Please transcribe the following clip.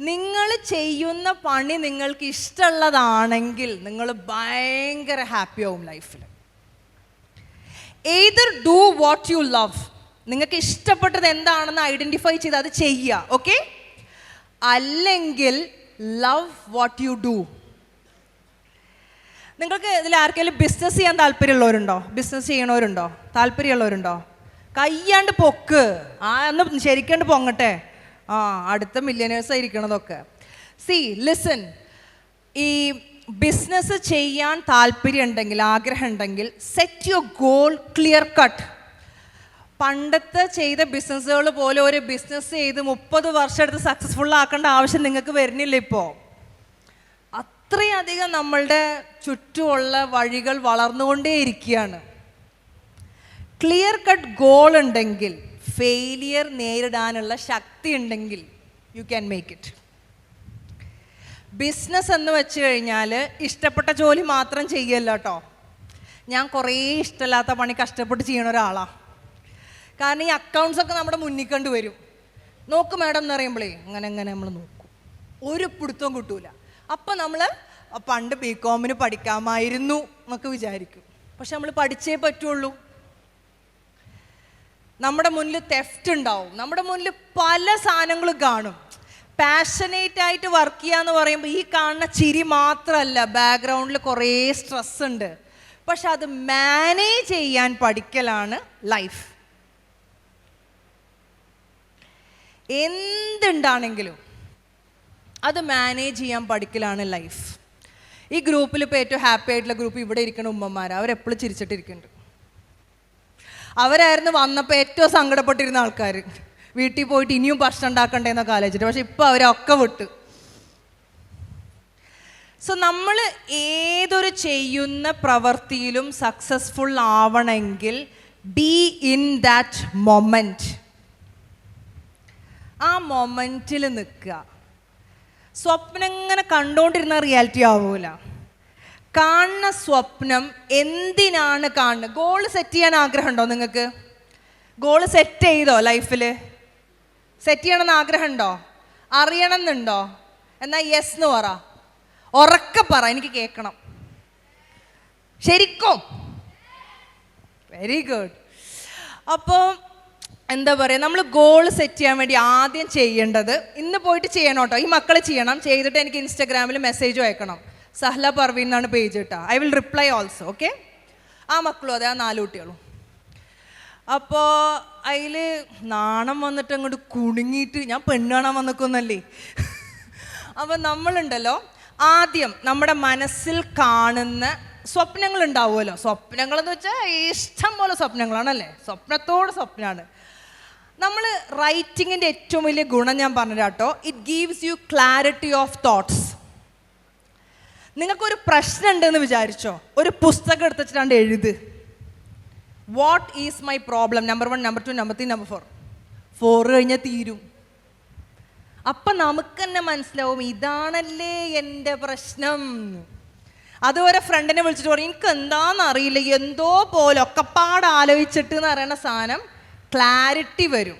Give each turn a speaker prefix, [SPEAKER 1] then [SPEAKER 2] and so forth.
[SPEAKER 1] നിങ്ങൾ ചെയ്യുന്ന പണി നിങ്ങൾക്ക് ഇഷ്ടമുള്ളതാണെങ്കിൽ നിങ്ങൾ ഭയങ്കര ഹാപ്പി ആവും ലൈഫിൽ either do what you love നിങ്ങൾക്ക് ഇഷ്ടപ്പെട്ടത് എന്താണെന്ന് ഐഡന്റിഫൈ ചെയ്ത് അത് ചെയ്യുക ഓക്കെ അല്ലെങ്കിൽ ലവ് വാട്ട് യു ഡു നിങ്ങൾക്ക് ഇതിൽ ആർക്കെങ്കിലും ബിസിനസ് ചെയ്യാൻ താല്പര്യമുള്ളവരുണ്ടോ? ബിസിനസ് ചെയ്യണവരുണ്ടോ? താല്പര്യമുള്ളവരുണ്ടോ? കയ്യാണ്ട് പൊക്ക്. ആ ഒന്ന് ശരിക്കണ്ട് പൊങ്ങട്ടെ. ആ അടുത്ത മില്യനേഴ്സ് ആയിരിക്കണതൊക്കെ. സി ലിസൺ ഈ ബിസിനസ് ചെയ്യാൻ താല്പര്യം ഉണ്ടെങ്കിൽ ആഗ്രഹം ഉണ്ടെങ്കിൽ set your goal clear cut പണ്ടത്തെ ചെയ്ത ബിസിനസ്സുകൾ പോലെ ഒരു ബിസിനസ് ചെയ്ത് മുപ്പത് വർഷം എടുത്ത് സക്സസ്ഫുൾ ആക്കേണ്ട ആവശ്യം നിങ്ങൾക്ക് വരുന്നില്ല ഇപ്പോൾ അത്രയധികം നമ്മളുടെ ചുറ്റുമുള്ള വഴികൾ വളർന്നുകൊണ്ടേ വളർന്നുകൊണ്ടേയിരിക്കുകയാണ്. ക്ലിയർ കട്ട് ഗോൾ ഉണ്ടെങ്കിൽ ഫെയിലിയർ നേരിടാനുള്ള ശക്തി ഉണ്ടെങ്കിൽ you can make it business എന്ന് വെച്ച് കഴിഞ്ഞാൽ ഇഷ്ടപ്പെട്ട ജോലി മാത്രം ചെയ്യല്ല കേട്ടോ ഞാൻ കുറേ ഇഷ്ടമില്ലാത്ത പണി കഷ്ടപ്പെട്ട് ചെയ്യണ ഒരാളാണ് കാരണം ഈ അക്കൗണ്ട്സ് ഒക്കെ നമ്മുടെ മുന്നിൽ കണ്ട് വരും. നോക്ക് മാഡം എന്ന് പറയുമ്പോഴേ അങ്ങനെ അങ്ങനെ നമ്മൾ നോക്കും. ഒരു പിടുത്തവും കിട്ടൂല. അപ്പം നമ്മൾ പണ്ട് ബി കോമിന് പഠിക്കാമായിരുന്നു എന്നൊക്കെ വിചാരിക്കും. പക്ഷെ നമ്മൾ പഠിച്ചേ പറ്റുള്ളൂ. നമ്മുടെ മുന്നിൽ തെഫ്റ്റ് ഉണ്ടാവും. നമ്മുടെ മുന്നിൽ പല സാധനങ്ങളും കാണും. പാഷനേറ്റ് ആയിട്ട് വർക്ക് ചെയ്യുക എന്ന് പറയുമ്പോൾ ഈ കാണുന്ന ചിരി മാത്രമല്ല ബാക്ക്ഗ്രൗണ്ടിൽ കുറേ സ്ട്രെസ് ഉണ്ട്. പക്ഷെ അത് മാനേജ് ചെയ്യാൻ പഠിക്കലാണ് ലൈഫ് എന്തുണ്ടാണെങ്കിലും അത് മാനേജ് ചെയ്യാൻ പഠിക്കലാണ് ലൈഫ് ഈ ഗ്രൂപ്പിൽ ഇപ്പോൾ ഏറ്റവും ഹാപ്പി ആയിട്ടുള്ള ഗ്രൂപ്പ് ഇവിടെ ഇരിക്കുന്ന ഉമ്മമാർ അവരെപ്പോഴും ചിരിച്ചിട്ടിരിക്കുന്നുണ്ട്. അവരായിരുന്നു വന്നപ്പോൾ ഏറ്റവും സങ്കടപ്പെട്ടിരുന്ന ആൾക്കാർ വീട്ടിൽ പോയിട്ട് ഇനിയും ഭക്ഷണം ഉണ്ടാക്കണ്ടേന്നൊക്കെ ആലോചിച്ചിട്ട്. പക്ഷെ ഇപ്പോൾ അവരൊക്കെ വിട്ട്. സോ നമ്മൾ ഏതൊരു ചെയ്യുന്ന പ്രവൃത്തിയിലും സക്സസ്ഫുൾ ആവണമെങ്കിൽ ബി ഇൻ ദാറ്റ് മൊമെന്റ് ആ മൊമെന്റിൽ നിൽക്കുക. സ്വപ്നം ഇങ്ങനെ കണ്ടുകൊണ്ടിരുന്ന റിയാലിറ്റി ആവൂല. കാണുന്ന സ്വപ്നം എന്തിനാണ് കാണുന്നത് ഗോൾ സെറ്റ് ചെയ്യാൻ ആഗ്രഹമുണ്ടോ നിങ്ങൾക്ക്? ഗോൾ സെറ്റ് ചെയ്തോ ലൈഫിൽ സെറ്റ് ചെയ്യണമെന്ന് ആഗ്രഹമുണ്ടോ? അറിയണം എന്നുണ്ടോ എന്നാൽ യെസ് എന്ന് പറ. ഉറക്കെ പറ എനിക്ക് കേൾക്കണം. ശരിക്കും? വെരി ഗുഡ് അപ്പോൾ എന്താ പറയുക നമ്മൾ ഗോൾ സെറ്റ് ചെയ്യാൻ വേണ്ടി ആദ്യം ചെയ്യേണ്ടത് ഇന്ന് പോയിട്ട് ചെയ്യണം കേട്ടോ. ഈ മക്കൾ ചെയ്യണം. ചെയ്തിട്ട് എനിക്ക് ഇൻസ്റ്റാഗ്രാമിൽ മെസ്സേജും അയക്കണം. സഹ്ല പർവീൻ എന്നാണ് പേജ് കേട്ടോ I will reply also okay ആ മക്കളും അതെ ആ നാല് കുട്ടികളും. അപ്പോൾ അതിൽ നാണം വന്നിട്ട് അങ്ങോട്ട് കുണുങ്ങിയിട്ട് ഞാൻ പെണ്ണാണാൻ വന്നിക്കൊന്നല്ലേ? അപ്പോൾ നമ്മളുണ്ടല്ലോ ആദ്യം നമ്മുടെ മനസ്സിൽ കാണുന്ന സ്വപ്നങ്ങൾ ഉണ്ടാവുമല്ലോ സ്വപ്നങ്ങൾ എന്ന് വെച്ചാൽ ഇഷ്ടം പോലെ സ്വപ്നങ്ങളാണല്ലേ? സ്വപ്നത്തോട് സ്വപ്നമാണ് നമ്മൾ റൈറ്റിങ്ങിന്റെ ഏറ്റവും വലിയ ഗുണം ഞാൻ പറഞ്ഞുതരാട്ടോ it gives you clarity of thoughts നിങ്ങൾക്കൊരു പ്രശ്നം ഉണ്ടെന്ന് വിചാരിച്ചോ? ഒരു പുസ്തകം എടുത്തിട്ടാണ്ട് എഴുത്. What is my problem number one number two number three number four four കഴിഞ്ഞാൽ തീരും. അപ്പം നമുക്ക് തന്നെ മനസ്സിലാവും ഇതാണല്ലേ എന്റെ പ്രശ്നം. അതുപോലെ ഫ്രണ്ടിനെ വിളിച്ചിട്ട് പറയും എനിക്ക് എന്താണെന്ന് അറിയില്ല എന്തോ പോലെ ഒക്കെപ്പാട് ആലോചിച്ചിട്ട് എന്ന് പറയുന്ന സാധനം ക്ലാരിറ്റി വരും.